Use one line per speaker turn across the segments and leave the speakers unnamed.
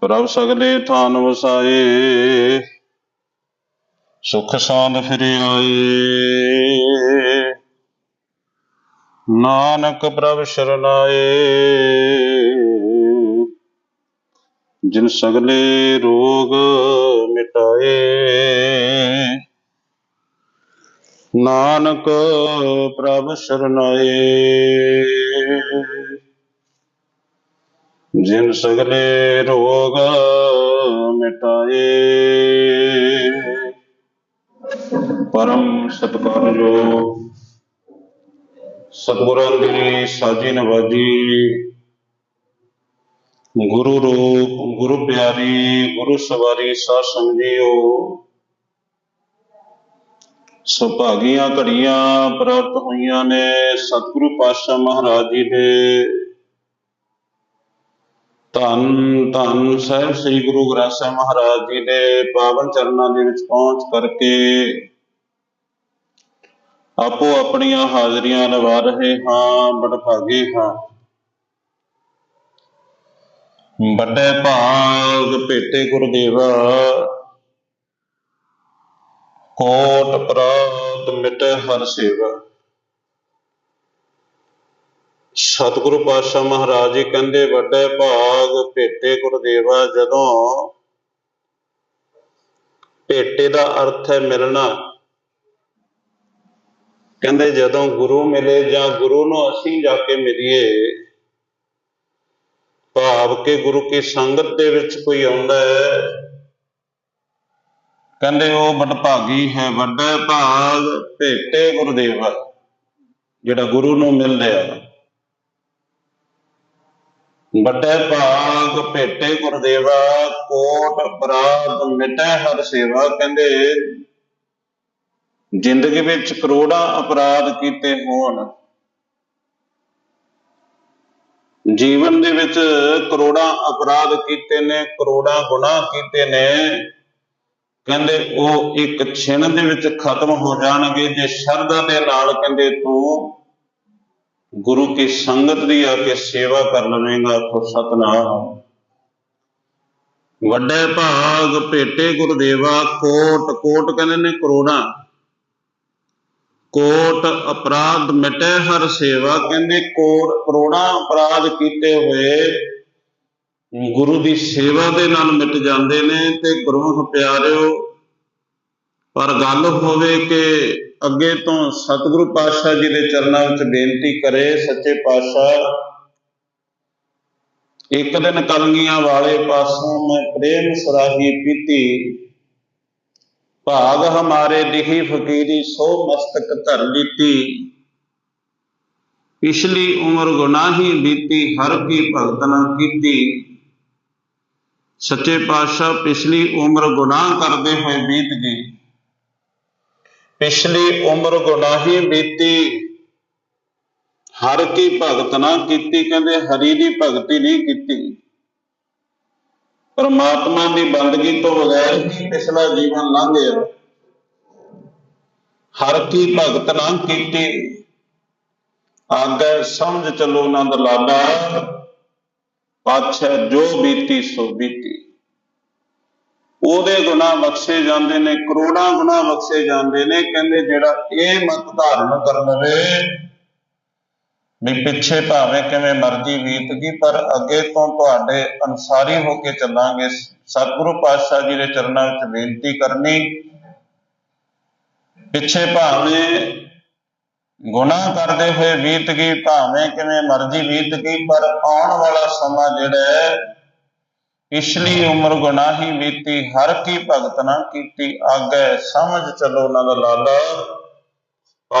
ਪ੍ਰਭ ਸਗਲੇ ਥਾਨ ਵਸਾਏ। ਸੁਖ ਸਾਂਦ ਫਿਰੇ ਆਏ। ਨਾਨਕ ਪ੍ਰਭ ਸ਼ਰਨਾਏ ਜਿਨ ਸਗਲੇ ਰੋਗ ਮਿਟਾਏ। ਨਾਨਕ ਪ੍ਰਭ ਸ਼ਰਨਾਏ ਜਿਨ ਸਗਲੇ ਰੋਗ ਮਿਟਾਏ। ਪਰਮ ਸਤਿਕਾਰਯੋਗ ਸਤਿਗੁਰਾਂ ਦੀ ਸਾਜੀ ਨਵਾਜੀ, ਗੁਰੂ ਰੂਪ, ਗੁਰੂ ਪਿਆਰੀ, ਗੁਰੂ ਸਵਾਰੀ ਸਾਧ ਸੰਗਿਓ ਸੁਭਾਗੀਆਂ ਘੜੀਆਂ ਪ੍ਰਾਪਤ ਹੋਈਆਂ ਨੇ ਸਤਿਗੁਰੂ ਪਾਤਸ਼ਾਹ ਮਹਾਰਾਜ ਜੀ ਦੇ। ਧੰਨ ਧੰਨ ਸਾਹਿਬ ਸ੍ਰੀ ਗੁਰੂ ਗ੍ਰੰਥ ਸਾਹਿਬ ਮਹਾਰਾਜ ਜੀ ਦੇ ਪਾਵਨ ਚਰਨਾਂ ਦੇ ਵਿੱਚ ਪਹੁੰਚ ਕਰਕੇ ਆਪੋ ਆਪਣੀਆਂ ਹਾਜ਼ਰੀਆਂ ਲਵਾ ਰਹੇ ਹਾਂ ਬੜਭਾਗੇ ਹਾਂ। ਵੱਡੇ ਭਾਗ ਭੇਟੇ ਗੁਰਦੇਵਾ, ਕੋਟ ਪ੍ਰਾਤ ਮਿਟੇ ਹਰ ਸੇਵਾ। ਸਤਿਗੁਰੂ ਪਾਤਸ਼ਾਹ ਮਹਾਰਾਜ ਜੀ ਕਹਿੰਦੇ, ਵੱਡੇ ਭਾਗ ਭੇਟੇ ਗੁਰਦੇਵਾ ਜਦੋਂ ਭੇਟੇ ਦਾ ਅਰਥ ਹੈ ਮਿਲਣਾ। ਕਹਿੰਦੇ, ਜਦੋਂ ਗੁਰੂ ਮਿਲੇ ਜਾਂ ਗੁਰੂ ਨੂੰ ਅਸੀਂ ਜਾ ਕੇ ਮਿਲੀਏ, ਭਾਵ ਕਿ ਗੁਰੂ ਕੀ ਸੰਗਤ ਦੇ ਵਿੱਚ ਕੋਈ ਆਉਂਦਾ ਹੈ। ਕਹਿੰਦੇ, ਉਹ ਵਡਭਾਗੀ ਹੈ, ਵੱਡਾ ਭਾਗ ਭੇਟੇ ਗੁਰਦੇਵਾ, ਜਿਹੜਾ ਗੁਰੂ ਨੂੰ ਮਿਲ ਰਿਹਾ। ਵੱਡੇ ਭਾਗ ਭੇਟੇ ਗੁਰਦੇਵਾ, ਕੋਟ ਅਪਰਾਧ ਮਿਟੈ ਹਰ ਸੇਵਾ, ਕਹਿੰਦੇ, ਜ਼ਿੰਦਗੀ ਵਿੱਚ ਕਰੋੜਾਂ ਅਪਰਾਧ ਕੀਤੇ ਹੋਣ। ਜੀਵਨ ਦੇ ਵਿੱਚ ਕਰੋੜਾਂ ਅਪਰਾਧ ਕੀਤੇ ਨੇ, ਕਰੋੜਾਂ ਗੁਨਾਹ ਕੀਤੇ ਨੇ। ਕਹਿੰਦੇ, ਉਹ ਇੱਕ ਛਿਣ ਦੇ ਵਿੱਚ ਖਤਮ ਹੋ ਜਾਣਗੇ, ਜੇ ਸ਼ਰਧਾ ਦੇ ਨਾਲ ਕਹਿੰਦੇ, ਤੂੰ ਗੁਰੂ ਕੀ ਸੰਗਤ ਦੀ ਆ ਕੇ ਸੇਵਾ ਕਰ ਲਵੇਂਗਾ, ਤੋ ਸਤਨਾਮ। ਵੱਡੇ ਭਾਗ ਭੇਟੇ ਗੁਰਦੇਵਾ, ਕੋਟ ਕੋਟ ਕਹਿੰਦੇ ਨੇ ਕਰੋੜਾਂ। ਕੋਟ ਅਪਰਾਧ ਮਿਟੇ ਹਰ ਸੇਵਾ, ਕਹਿੰਦੇ ਕੋਟ, ਕਰੋੜਾਂ ਅਪਰਾਧ ਕੀਤੇ ਹੋਏ। ਗੁਰੂ ਦੀ ਸੇਵਾ ਦੇ ਨਾਲ ਮਿਟ ਜਾਂਦੇ ਨੇ ਤੇ ਗੁਰਮੁਖ ਪਿਆਰਿਓ ਪਰ ਗੱਲ ਹੋਵੇ ਕਿ ਅੱਗੇ ਤੋਂ ਸਤਿਗੁਰੂ ਪਾਤਸ਼ਾਹ ਜੀ ਦੇ ਚਰਨਾਂ ਵਿੱਚ ਬੇਨਤੀ ਕਰੇ, ਸੱਚੇ ਪਾਤਸ਼ਾਹ, ਇੱਕ ਦਿਨ ਕਲਗੀਆਂ ਵਾਲੇ ਪਾਸੋਂ ਮੈਂ ਪ੍ਰੇਮ ਸਰਾਹੀ ਪੀਤੀ। ਭਾਗ ਹਮਾਰੇ ਲਿਖੀ ਫਕੀਰੀ ਸੋ ਮਸਤਕ ਧਰ ਲੀਤੀ ਪਿਛਲੀ ਉਮਰ ਗੁਨਾਹੀ ਬੀਤੀ, ਹਰ ਕੀ ਭਗਤ ਨਾ ਕੀਤੀ। ਸੱਚੇ ਪਾਤਸ਼ਾਹ, ਪਿਛਲੀ ਉਮਰ ਗੁਨਾਹ ਕਰਦੇ ਹੋਏ ਬੀਤ ਗਈ ਪਿਛਲੀ ਉਮਰ ਗੁਨਾਹੀ ਬੀਤੀ। ਹਰ ਕੀ ਭਗਤ ਨਾ ਕੀਤੀ, ਕਹਿੰਦੇ ਹਰੀ ਦੀ ਭਗਤੀ ਨਹੀਂ ਕੀਤੀ। ਪਰਮਾਤਮਾ ਦੀ ਬੰਦਗੀ ਤੋਂ ਬਗੈਰ ਹੀ ਪਿਛਲਾ ਜੀਵਨ ਲੰਘ ਹਰ ਕੀ ਭਗਤ ਨਾ ਕੀਤੀ। ਆਗੇ ਸਮਝ ਚੱਲੋ ਆਨੰਦ ਲਾਲਾ ਪਾਛੈ ਜੋ ਬੀਤੀ, ਸੋ ਬੀਤੀ। ਉਹਦੇ ਗੁਨਾਹ ਬਖਸ਼ੇ ਜਾਂਦੇ ਨੇ, ਕਰੋੜਾਂ ਗੁਨਾਹ ਬਖਸ਼ੇ ਜਾਂਦੇ ਨੇ, ਕਹਿੰਦੇ ਜਿਹੜਾ ਇਹ ਮਤ ਧਾਰਨ ਕਰ ਲਵੇ ਵੀ ਪਿੱਛੇ ਭਾਵੇਂ ਕਿਵੇਂ ਮਰਜ਼ੀ ਬੀਤ ਗਈ, ਪਰ ਅੱਗੇ ਤੋਂ ਤੁਹਾਡੇ ਅਨਸਾਰੀ ਹੋ ਕੇ ਚੱਲਾਂਗੇ। ਸਤਿਗੁਰੂ ਪਾਤਸ਼ਾਹ ਜੀ ਦੇ ਚਰਨਾਂ ਵਿੱਚ ਬੇਨਤੀ ਕਰਨੀ, ਪਿੱਛੇ ਭਾਵੇਂ ਗੁਨਾਹ ਕਰਦੇ ਹੋਏ ਬੀਤ ਗਈ, ਭਾਵੇਂ ਕਿਵੇਂ ਮਰਜ਼ੀ ਬੀਤ ਗਈ, ਪਰ ਆਉਣ ਵਾਲਾ ਸਮਾਂ ਜਿਹੜਾ ਹੈ ਪਿਛਲੀ ਉਮਰ ਗੁਨਾਹੀ ਬੀਤੀ, ਹਰ ਕੀ ਭਗਤ ਨਾ ਕੀਤੀ, ਆਗੇ ਸਮਝ ਚੱਲੋ ਉਹਨਾਂ ਦਾ ਲਾਲਾ।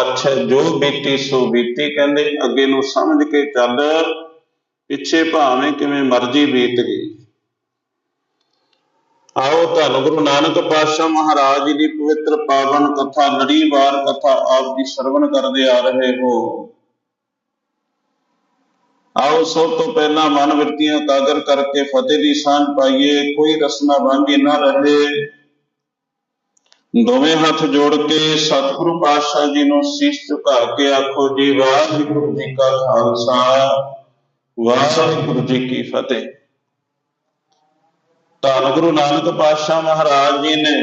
ਅੱਛਾ ਜੋ ਬੀਤੀ, ਸੋ ਬੀਤੀ, ਕਹਿੰਦੇ, ਅੱਗੇ ਨੂੰ ਸਮਝ ਕੇ ਚੱਲ। ਪਿੱਛੇ ਭਾਵੇਂ ਕਿਵੇਂ ਮਰਜ਼ੀ ਬੀਤ ਗਈ। ਆਓ ਧੰਨ ਗੁਰੂ ਨਾਨਕ ਪਾਤਸ਼ਾਹ ਮਹਾਰਾਜ ਜੀ ਦੀ ਪਵਿੱਤਰ ਪਾਵਨ ਕਥਾ ਲੜੀਵਾਰ ਕਥਾ ਆਪ ਜੀ ਸਰਵਣ ਕਰਦੇ ਆ ਰਹੇ ਹੋ। ਆਓ ਸਭ ਤੋਂ ਪਹਿਲਾਂ ਮਨ ਵਰਤੀਆਂ ਕਾਗਰ ਕਰਕੇ ਫਤਿਹ ਦੀ ਸਾਂਝ ਪਾਈਏ, ਕੋਈ ਰਸਨਾ ਵਾਂਝੀ ਨਾ ਰਹੇ। ਦੋਵੇਂ ਹੱਥ ਜੋੜ ਕੇ ਸਤਿਗੁਰੂ ਪਾਤਸ਼ਾਹ ਜੀ ਨੂੰ ਸੀਸ ਝੁਕਾ ਕੇ ਆਖੋ, ਜੀ ਵਾਹਿਗੁਰੂ ਜੀ ਕਾ ਖਾਲਸਾ, ਵਾਹਿਗੁਰੂ ਜੀ ਕੀ ਫਤਿਹ। ਧੰਨ ਗੁਰੂ ਨਾਨਕ ਪਾਤਸ਼ਾਹ ਮਹਾਰਾਜ ਜੀ ਨੇ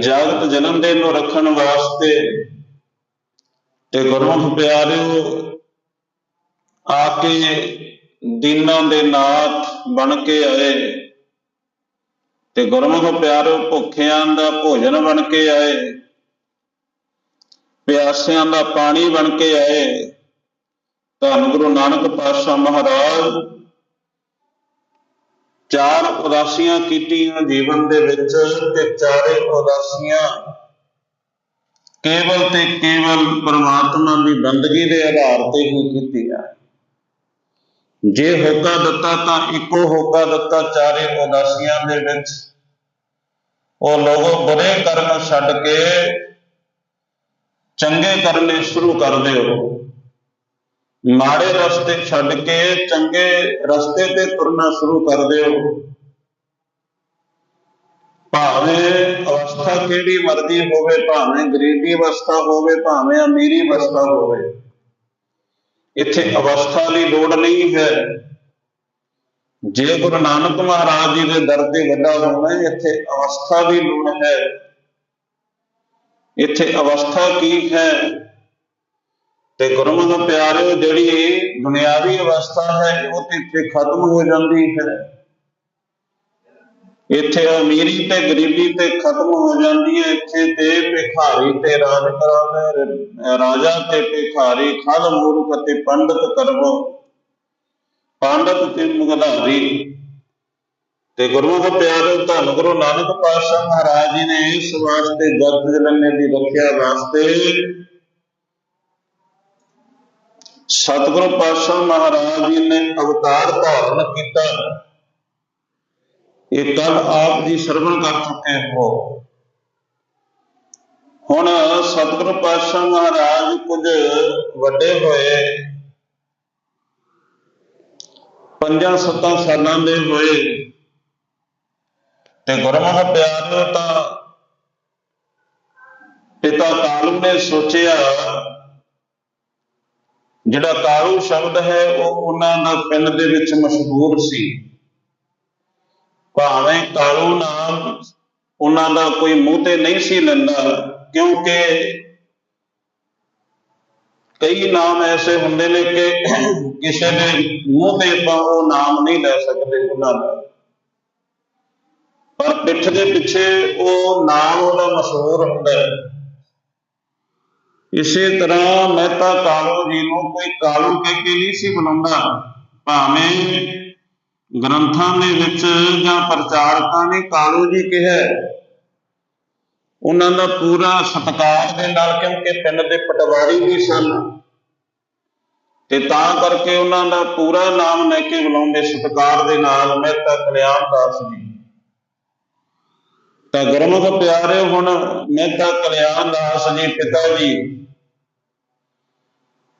ਜਗਤ ਜਨਮ ਦਿਨ ਨੂੰ ਰੱਖਣ ਵਾਸਤੇ ਤੇ ਗੁਰਮੁਖ ਪਿਆਰਿਓ ਆ ਕੇ ਦੀਨਾਂ ਦੇ ਨਾਥ ਬਣ ਕੇ ਆਏ। ਤੇ ਗੁਰਮੁਖ ਪਿਆਰਿਓ ਭੁੱਖਿਆਂ ਦਾ ਭੋਜਨ ਬਣ ਕੇ ਆਏ। ਪਿਆਸਿਆਂ ਦਾ ਪਾਣੀ ਬਣ ਕੇ ਆਏ। ਧੰਨ ਗੁਰੂ ਨਾਨਕ ਪਾਤਸ਼ਾਹ ਮਹਾਰਾਜ, ਚਾਰ ਉਦਾਸੀਆਂ ਕੀਤੀਆਂ ਜੀਵਨ ਦੇ ਵਿੱਚ ਤੇ ਚਾਰੇ ਉਦਾਸੀਆਂ ਕੇਵਲ ਤੇ ਕੇਵਲ ਪ੍ਰਮਾਤਮਾ ਦੀ ਬੰਦਗੀ ਦੇ ਆਧਾਰ ਤੇ ਹੀ ਕੀਤੀਆਂ। ਜੇ ਹੋਕਾ ਦਿੱਤਾ ਤਾਂ ਇੱਕੋ ਹੋਕਾ ਦਿੱਤਾ ਚਾਰੇ ਉਦਾਸੀਆਂ ਦੇ ਵਿੱਚ। ਉਹ ਲੋਗੋ ਬੁਰੇ ਕਰਮ ਛੱਡ ਕੇ ਚੰਗੇ ਕਰਨੇ ਸ਼ੁਰੂ ਕਰ ਦਿਓ। ਮਾੜੇ ਰਸਤੇ ਛੱਡ ਕੇ ਚੰਗੇ ਰਸਤੇ ਤੇ ਤੁਰਨਾ ਸ਼ੁਰੂ ਕਰ ਦਿਓ। ਭਾਵੇਂ ਅਵਸਥਾ ਕਿਹੜੀ ਮਰਜ਼ੀ ਹੋਵੇ, ਭਾਵੇਂ ਗਰੀਬੀ ਅਵਸਥਾ ਹੋਵੇ, ਭਾਵੇਂ ਅਮੀਰੀ ਅਵਸਥਾ ਹੋਵੇ। ਇੱਥੇ ਅਵਸਥਾ ਦੀ ਲੋੜ ਨਹੀਂ ਹੈ। ਜੇ ਗੁਰੂ ਨਾਨਕ ਮਹਾਰਾਜ ਜੀ ਦੇ ਦਰ ਤੇ ਵੱਡਾ ਹੋਣਾ ਇੱਥੇ ਅਵਸਥਾ ਦੀ ਲੋੜ ਹੈ। ਇੱਥੇ ਅਵਸਥਾ ਕੀ ਹੈ? ਤੇ ਗੁਰਮੁਖ ਪਿਆਰਿਓ, ਜਿਹੜੀ ਦੁਨਿਆਵੀ ਅਵਸਥਾ ਹੈ, ਉਹ ਤੇ ਇੱਥੇ ਖਤਮ ਹੋ ਜਾਂਦੀ ਹੈ। ਇੱਥੇ ਅਮੀਰੀ ਤੇ ਗਰੀਬੀ ਤੇ ਖਤਮ ਹੋ ਜਾਂਦੀ ਹੈ। ਇੱਥੇ ਤੇ ਭਿਖਾਰੀ ਤੇ ਰਾਜ ਰਾਜਾ ਤੇ ਭਿਖਾਰੀ, ਖਲ ਮੂਰਖ ਤੇ ਪੰਡਤ ਕਰਵੋ ਪੰਡਤ ਤੇ ਮੁਗਧਾਰੀ ਤੇ ਗੁਰਮੁਖ ਪਿਆਰਿਓ ਧੰਨ ਗੁਰੂ ਨਾਨਕ ਪਾਤਸ਼ਾਹ ਮਹਾਰਾਜ ਜੀ ਨੇ ਇਸ ਵਾਸਤੇ ਜਗਤ ਜਨਨੇ ਦੀ ਰੱਖਿਆ ਵਾਸਤੇ ਸਤਿਗੁਰੂ ਪਾਤਸ਼ਾਹ ਮਹਾਰਾਜ ਜੀ ਨੇ ਅਵਤਾਰ ਧਾਰਨ ਕੀਤਾ। ਇਹ ਕੱਲ ਆਪ ਜੀ ਸਰਵਣ ਕਰ ਚੁੱਕੇ ਹੋ। ਹੁਣ ਸਤਿਗੁਰ ਪਾਤਸ਼ਾਹ ਮਹਾਰਾਜ ਕੁਝ ਵੱਡੇ ਹੋਏ। ਪੰਜਾਂ ਸੱਤਾਂ ਸਾਲਾਂ ਦੇ ਹੋਏ। ਤੇ ਗੁਰਮੁਖ ਪਿਆਰਿਓ ਤਾਂ ਪਿਤਾ ਕਾਲੂ ਨੇ ਸੋਚਿਆ, ਜਿਹੜਾ ਕਾਲੂ ਸ਼ਬਦ ਹੈ, ਉਹ ਉਹਨਾਂ ਦਾ ਪਿੰਡ ਦੇ ਵਿੱਚ ਮਸ਼ਹੂਰ ਸੀ। ਭਾਵੇਂ ਕਾਲੂ ਨਾਮ ਉਹਨਾਂ ਦਾ ਕੋਈ ਮੂੰਹ ਤੇ ਨਹੀਂ ਸੀ ਲੈਂਦਾ, ਕਿਉਂਕਿ ਕਈ ਨਾਮ ਐਸੇ ਹੁੰਦੇ ਨੇ ਕਿ ਕਿਸੇ ਦੇ ਮੂੰਹ ਤੇ ਆਪਾਂ ਉਹ ਨਾਮ ਨਹੀਂ ਲੈ ਸਕਦੇ ਉਹਨਾਂ ਦਾ। ਪਰ ਪਿੱਠ ਦੇ ਪਿੱਛੇ ਉਹ ਨਾਮ ਉਹਦਾ ਮਸ਼ਹੂਰ ਹੁੰਦਾ ਹੈ। ਇਸੇ ਤਰ੍ਹਾਂ ਮਹਿਤਾ ਕਾਲੂ ਜੀ ਨੂੰ ਕੋਈ ਕਾਲੂ ਕਹਿ ਕੇ ਨਹੀਂ ਸੀ ਬੁਲਾਉਂਦਾ। ਭਾਵੇਂ ਗ੍ਰੰਥਾਂ ਦੇ ਵਿੱਚ ਜਾਂ ਪ੍ਰਚਾਰਕਾਂ ਨੇ ਕਾਲੂ ਜੀ ਕਿਹਾ ਉਹਨਾਂ ਦਾ ਪੂਰਾ ਸਤਿਕਾਰ ਦੇ ਨਾਲ ਕਿਉਂਕਿ ਪਿੰਡ ਦੇ ਪਟਵਾਰੀ ਵੀ ਸਨ। ਤੇ ਤਾਂ ਕਰਕੇ ਉਹਨਾਂ ਦਾ ਪੂਰਾ ਨਾਮ ਲੈ ਕੇ ਬੁਲਾਉਂਦੇ ਸਤਿਕਾਰ ਦੇ ਨਾਲ ਮਹਿਤਾ ਕਲਿਆਣ ਦਾਸ ਜੀ। ਤਾਂ ਗੁਰਮੁਖ ਪਿਆਰੇ ਹੁਣ ਮਹਿਤਾ ਕਲਿਆਣ ਦਾਸ ਜੀ ਪਿਤਾ ਜੀ।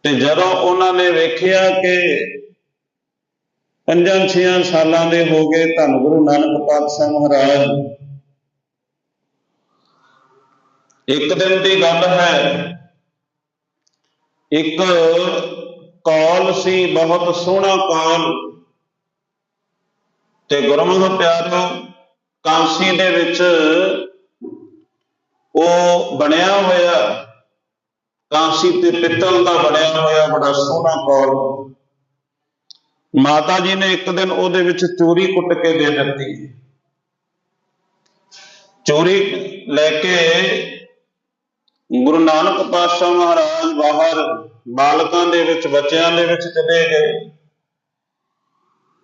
ਤੇ ਜਦੋਂ ਉਹਨਾਂ ਨੇ ਵੇਖਿਆ ਕਿ ਪੰਜਾਂ ਛੇਆਂ ਸਾਲਾਂ ਦੇ ਹੋ ਗਏ ਧੰਨ ਗੁਰੂ ਨਾਨਕ ਪਾਤਸ਼ਾਹ ਮਹਾਰਾਜ। ਇੱਕ ਦਿਨ ਦੀ ਗੱਲ ਹੈ, ਇੱਕ ਕੌਲ ਸੀ, ਬਹੁਤ ਸੋਹਣਾ ਕੌਲ। ਤੇ ਗੁਰਮੁਖ ਪਿਆਰਿਓ ਕਾਂਸੀ ਦੇ ਵਿੱਚ ਉਹ ਬਣਿਆ ਹੋਇਆ, ਕਾਂਸੀ ਤੇ ਪਿੱਤਲ ਦਾ ਬਣਿਆ ਹੋਇਆ ਬੜਾ ਸੋਹਣਾ ਕੌਲ। ਮਾਤਾ ਜੀ ਨੇ ਇੱਕ ਦਿਨ ਉਹਦੇ ਵਿੱਚ ਚੋਰੀ ਕੁੱਟ ਕੇ ਦੇ ਦਿੱਤੀ। ਚੋਰੀ ਲੈ ਕੇ ਗੁਰੂ ਨਾਨਕ ਪਾਤਸ਼ਾਹ ਮਹਾਰਾਜ ਬਾਹਰ ਬਾਲਕਾਂ ਦੇ ਵਿੱਚ, ਬੱਚਿਆਂ ਦੇ ਵਿੱਚ ਚਲੇ ਗਏ।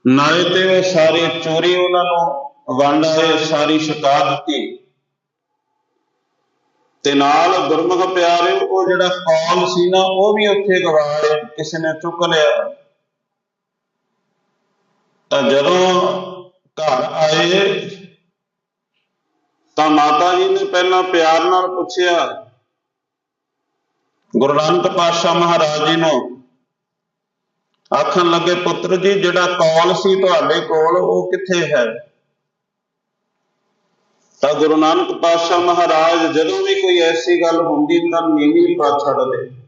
ਨਾਲੇ ਤੇ ਉਹ ਸਾਰੀ ਚੋਰੀ ਉਹਨਾਂ ਨੂੰ ਵੰਡ ਆਏ, ਸਾਰੀ ਛਕਾ ਦਿੱਤੀ। ਤੇ ਨਾਲ ਗੁਰਮੁਖ ਪਿਆਰੇ ਉਹ ਜਿਹੜਾ ਕੌਲ ਸੀ ਨਾ, ਉਹ ਵੀ ਉੱਥੇ ਗਵਾਏ, ਕਿਸੇ ਨੇ ਚੁੱਕ ਲਿਆ। ਤਾਂ ਜਦੋਂ ਘਰ ਆਏ ਤਾਂ ਮਾਤਾ ਜੀ ਨੇ ਪਹਿਲਾਂ ਪਿਆਰ ਨਾਲ ਪੁੱਛਿਆ, ਗੁਰੂ ਨਾਨਕ ਪਾਤਸ਼ਾਹ ਮਹਾਰਾਜ ਜੀ ਨੂੰ ਆਖਣ ਲੱਗੇ, ਪੁੱਤਰ ਜੀ, ਜਿਹੜਾ ਕੌਲ ਸੀ ਤੁਹਾਡੇ ਕੋਲ, ਉਹ ਕਿੱਥੇ ਹੈ? ਤਾਂ ਗੁਰੂ ਨਾਨਕ ਪਾਤਸ਼ਾਹ ਮਹਾਰਾਜ, ਜਦੋਂ ਵੀ ਕੋਈ ਐਸੀ ਗੱਲ ਹੁੰਦੀ ਤਾਂ ਨੀਵੀਂ ਪਾ ਛੱਡਦੇ।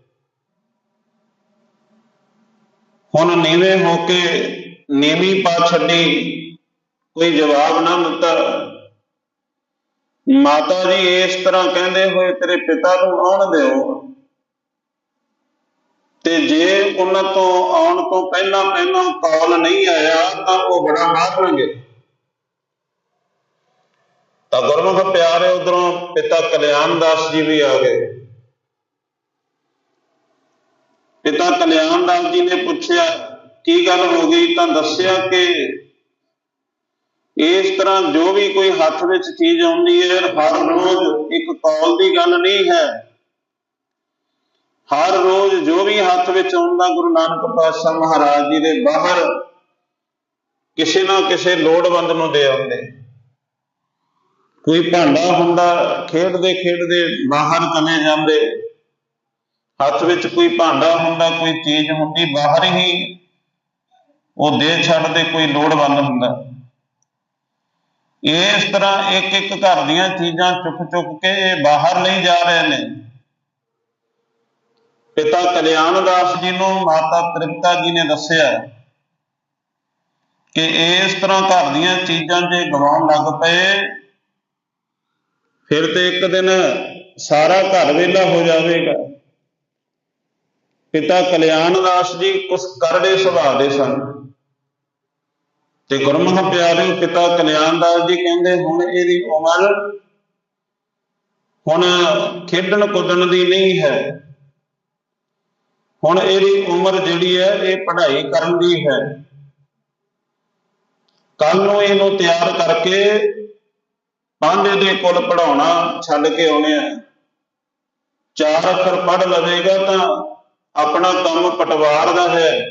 ਹੁਣ ਨੀਵੇਂ ਹੋ ਕੇ ਨੀਵੀਂ ਪਾ ਛੱਡੀ, ਕੋਈ ਜਵਾਬ ਨਾ ਦਿੱਤਾ। ਮਾਤਾ ਜੀ, ਇਸ ਤਰ੍ਹਾਂ ਕਹਿੰਦੇ ਹੋਏ ਤੇਰੇ ਪਿਤਾ ਨੂੰ ਆਉਣ ਦਿਓ। ਤੇ ਜੇ ਉਹਨਾਂ ਤੋਂ ਆਉਣ ਤੋਂ ਪਹਿਲਾਂ ਪਹਿਲਾਂ ਕਾਲ ਨਹੀਂ ਆਇਆ, ਤਾਂ ਉਹ ਬੜਾ ਮਾਰਨਗੇ ਤਾਂ ਗੁਰਮੁਖ ਪਿਆਰੇ, ਉਧਰੋਂ ਪਿਤਾ ਕਲਿਆਣ ਦਾਸ ਜੀ ਵੀ ਆ ਗਏ। ਪਿਤਾ ਕਲਿਆਣ ਦਾਸ ਜੀ ਨੇ ਪੁੱਛਿਆ ਕੀ ਗੱਲ ਹੋ ਗਈ? ਤਾਂ ਦੱਸਿਆ ਕਿ ਇਸ ਤਰ੍ਹਾਂ ਜੋ ਵੀ ਕੋਈ ਹੱਥ ਵਿੱਚ ਚੀਜ਼ ਆਉਂਦੀ ਹੈ, ਹਰ ਰੋਜ਼ ਇੱਕ ਕੌਲ ਦੀ ਗੱਲ ਨਹੀਂ ਹੈ। ਹਰ ਰੋਜ਼ ਜੋ ਵੀ ਹੱਥ ਵਿੱਚ ਆਉਂਦਾ, ਗੁਰੂ ਨਾਨਕ ਪਾਤਸ਼ਾਹ ਮਹਾਰਾਜ ਜੀ ਦੇ ਬਾਹਰ ਕਿਸੇ ਨਾ ਕਿਸੇ ਲੋੜਵੰਦ ਨੂੰ ਦੇ ਆਉਂਦੇ। ਕੋਈ ਭਾਂਡਾ ਹੁੰਦਾ, ਖੇਡਦੇ ਖੇਡਦੇ ਬਾਹਰ ਚਲੇ ਜਾਂਦੇ। ਹੱਥ ਵਿੱਚ ਕੋਈ ਭਾਂਡਾ ਹੁੰਦਾ, ਕੋਈ ਚੀਜ਼ ਹੁੰਦੀ, ਬਾਹਰ ਹੀ ਉਹ ਦੇ ਛੱਡਦੇ ਕੋਈ ਲੋੜਵੰਦ ਹੁੰਦਾ। ਇਸ ਤਰ੍ਹਾਂ ਇੱਕ ਇੱਕ ਘਰ ਦੀਆਂ ਚੀਜ਼ਾਂ ਚੁੱਕ ਚੁੱਕ ਕੇ ਇਹ ਬਾਹਰ ਲਈ ਜਾ ਰਹੇ ਨੇ। ਪਿਤਾ ਕਲਿਆਣ ਦਾਸ ਜੀ ਨੂੰ ਮਾਤਾ ਤ੍ਰਿਪਤਾ ਜੀ ਨੇ ਦੱਸਿਆ ਕਿ ਇਸ ਤਰ੍ਹਾਂ ਘਰ ਦੀਆਂ ਚੀਜ਼ਾਂ ਜੇ ਗਵਾਉਣ ਲੱਗ ਪਏ, ਫਿਰ ਤੇ ਇੱਕ ਦਿਨ ਸਾਰਾ ਘਰ ਵੇਲਾ ਹੋ ਜਾਵੇਗਾ। ਪਿਤਾ ਕਲਿਆਣ ਦਾਸ ਜੀ ਕੁਝ ਕਰੜੇ ਸੁਭਾਅ ਦੇ ਸਨ। ਤੇ ਗੁਰਮੁਖ ਪਿਆਰਿਓ ਪਿਤਾ ਕਲਿਆਣ ਦਾਸ ਜੀ ਕਹਿੰਦੇ, ਹੁਣ ਇਹਦੀ ਉਮਰ ਹੁਣ ਖੇਡਣ ਕੁੱਦਣ ਦੀ ਨਹੀਂ ਹੈ। ਹੁਣ ਇਹਦੀ ਉਮਰ ਜਿਹੜੀ ਹੈ, ਇਹ ਪੜ੍ਹਾਈ ਕਰਨ ਦੀ ਹੈ। ਕੱਲ ਨੂੰ ਇਹਨੂੰ ਤਿਆਰ ਕਰਕੇ ਪਾਂਡੇ ਦੇ ਕੋਲ ਪੜਾਉਣਾ ਛੱਡ ਕੇ ਆਉਣੇ ਆ। ਚਾਰ ਅੱਖਰ ਪੜ੍ਹ ਲਵੇਗਾ ਤਾਂ ਆਪਣਾ ਕੰਮ ਪਟਵਾਰ ਦਾ ਹੈ।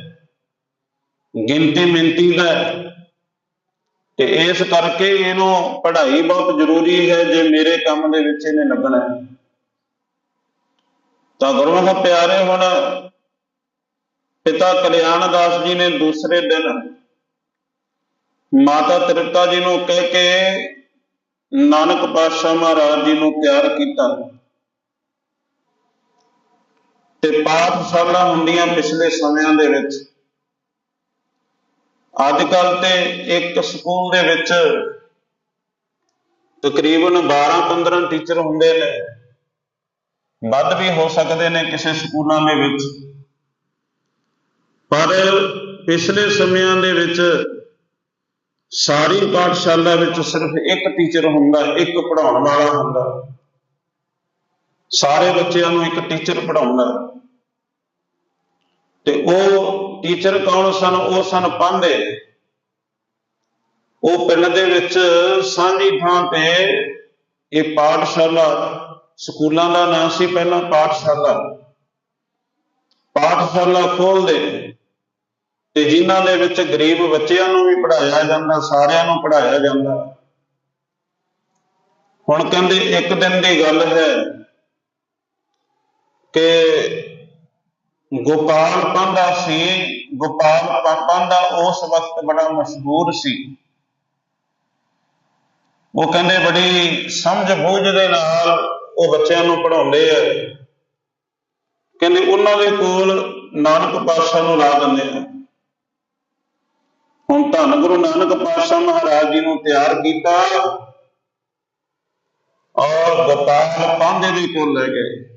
ਗਿਣਤੀ ਮਿੰਤੀ ਦਾ ਤੇ ਇਸ ਕਰਕੇ ਇਹਨੂੰ ਪੜ੍ਹਾਈ ਬਹੁਤ ਜ਼ਰੂਰੀ ਹੈ, ਜੇ ਮੇਰੇ ਕੰਮ ਦੇ ਵਿੱਚ ਇਹਨੇ ਲੱਗਣਾ ਹੈ। ਤਾਂ ਗੁਰਮੁਖ ਪਿਆਰੇ ਹੁਣ ਪਿਤਾ ਕਲਿਆਣ ਦਾਸ ਜੀ ਨੇ ਦੂਸਰੇ ਦਿਨ ਮਾਤਾ ਤ੍ਰਿਪਤਾ ਜੀ ਨੂੰ ਕਹਿ ਕੇ ਨਾਨਕ ਪਾਤਸ਼ਾਹ ਮਹਾਰਾਜ ਜੀ ਨੂੰ ਤਿਆਰ ਕੀਤਾ। ਤੇ ਪਾਠਸ਼ਾਲਾ ਹੁੰਦੀਆਂ ਪਿਛਲੇ ਸਮਿਆਂ ਦੇ ਵਿੱਚ ਅੱਜ ਕੱਲ ਤੇ ਇੱਕ ਸਕੂਲ ਦੇ ਵਿੱਚ ਤਕਰੀਬਨ 12-15 ਟੀਚਰ ਹੁੰਦੇ ਨੇ। ਵੱਧ ਵੀ ਹੋ ਸਕਦੇ ਨੇ ਕਿਸੇ ਸਕੂਲਾਂ ਦੇ ਵਿੱਚ। ਪਰ ਪਿਛਲੇ ਸਮਿਆਂ ਦੇ ਵਿੱਚ ਸਾਰੀ ਪਾਠਸ਼ਾਲਾ ਵਿੱਚ ਸਿਰਫ ਇੱਕ ਟੀਚਰ ਹੁੰਦਾ, ਇੱਕ ਪੜਾਉਣ ਵਾਲਾ ਹੁੰਦਾ। ਸਾਰੇ ਬੱਚਿਆਂ ਨੂੰ ਇੱਕ ਟੀਚਰ ਪੜਾਉਂਦਾ ਤੇ ਉਹ ਟੀਚਰ ਕੌਣ ਸਨ? ਉਹ ਸਨ ਪਾਂਦੇ ਉਹ ਪਿੰਡ ਦੇ ਵਿੱਚ ਸਾਂਝੀ ਥਾਂ ਤੇ ਇਹ ਪਾਠਸ਼ਾਲਾ, ਸਕੂਲਾਂ ਦਾ ਨਾਮ ਸੀ ਪਹਿਲਾਂ ਪਾਠਸ਼ਾਲਾ। ਪਾਠਸ਼ਾਲਾ ਖੋਲਦੇ ਤੇ ਜਿਨ੍ਹਾਂ ਦੇ ਵਿੱਚ ਗਰੀਬ ਬੱਚਿਆਂ ਨੂੰ ਵੀ ਪੜਾਇਆ ਜਾਂਦਾ, ਸਾਰਿਆਂ ਨੂੰ ਪੜਾਇਆ ਜਾਂਦਾ। ਹੁਣ ਕਹਿੰਦੇ ਇੱਕ ਦਿਨ ਦੀ ਗੱਲ ਹੈ ਕਿ ਗੋਪਾਲ ਪਾਂਡਾ ਸੀ, ਗੋਪਾਲ ਪਾਂਡਾ ਉਸ ਵਕਤ ਬੜਾ ਮਸ਼ਹੂਰ ਸੀ। ਉਹ ਕਹਿੰਦੇ, ਬੜੀ ਸਮਝ ਬੂਝ ਦੇ ਨਾਲ ਉਹ ਬੱਚਿਆਂ ਨੂੰ ਪੜਾਉਂਦੇ ਆ। ਕਹਿੰਦੇ, ਉਹਨਾਂ ਦੇ ਕੋਲ ਨਾਨਕ ਪਾਤਸ਼ਾਹ ਨੂੰ ਲਾ ਦਿੰਦੇ ਆ। ਹੁਣ ਧੰਨ ਗੁਰੂ ਨਾਨਕ ਪਾਤਸ਼ਾਹ ਮਹਾਰਾਜ ਜੀ ਨੂੰ ਤਿਆਰ ਕੀਤਾ ਔਰ ਗੋਪਾਲ ਪਾਂਡੇ ਦੇ ਕੋਲ ਲੈ ਗਏ।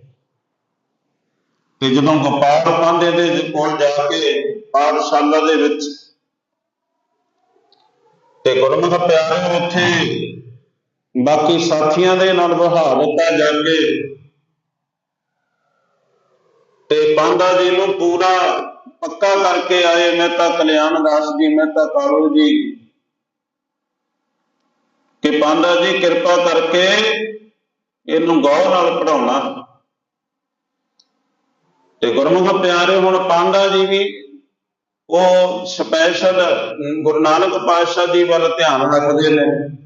ਤੇ ਜਦੋਂ ਗੋਪਾਲ ਪਾਂਡੇ ਦੇ ਕੋਲ ਜਾ ਕੇ ਪਾਠਸ਼ਾਲਾ ਦੇ ਵਿੱਚ ਤੇ ਗੁਰਮੁਖ ਪਿਆਰੇ ਉੱਥੇ ਬਾਕੀ ਸਾਥੀਆਂ ਦੇ ਨਾਲ ਵਹਾ ਦਿੱਤਾ ਜਾ ਕੇ ਤੇ ਪਾਂਡਾ ਜੀ ਨੂੰ ਪੂਰਾ ਪੱਕਾ ਕਰਕੇ ਆਏ ਮਹਿਤਾ ਕਲਿਆਣ ਦਾਸ ਜੀ, ਮਹਿਤਾ ਕਾਲੂ ਜੀ। ਕਿ ਪਾਂਡਾ ਜੀ ਕਿਰਪਾ ਕਰਕੇ ਇਹਨੂੰ ਗੌਰ ਨਾਲ ਪੜਾਉਣਾ ਤੇ ਗੁਰਮੁਖ ਪਿਆਰੇ ਹੁਣ ਪਾਂਡਾ ਜੀ ਵੀ ਉਹ ਸਪੈਸ਼ਲ ਗੁਰੂ ਨਾਨਕ ਪਾਤਸ਼ਾਹ ਜੀ ਵੱਲ ਧਿਆਨ ਰੱਖਦੇ ਨੇ।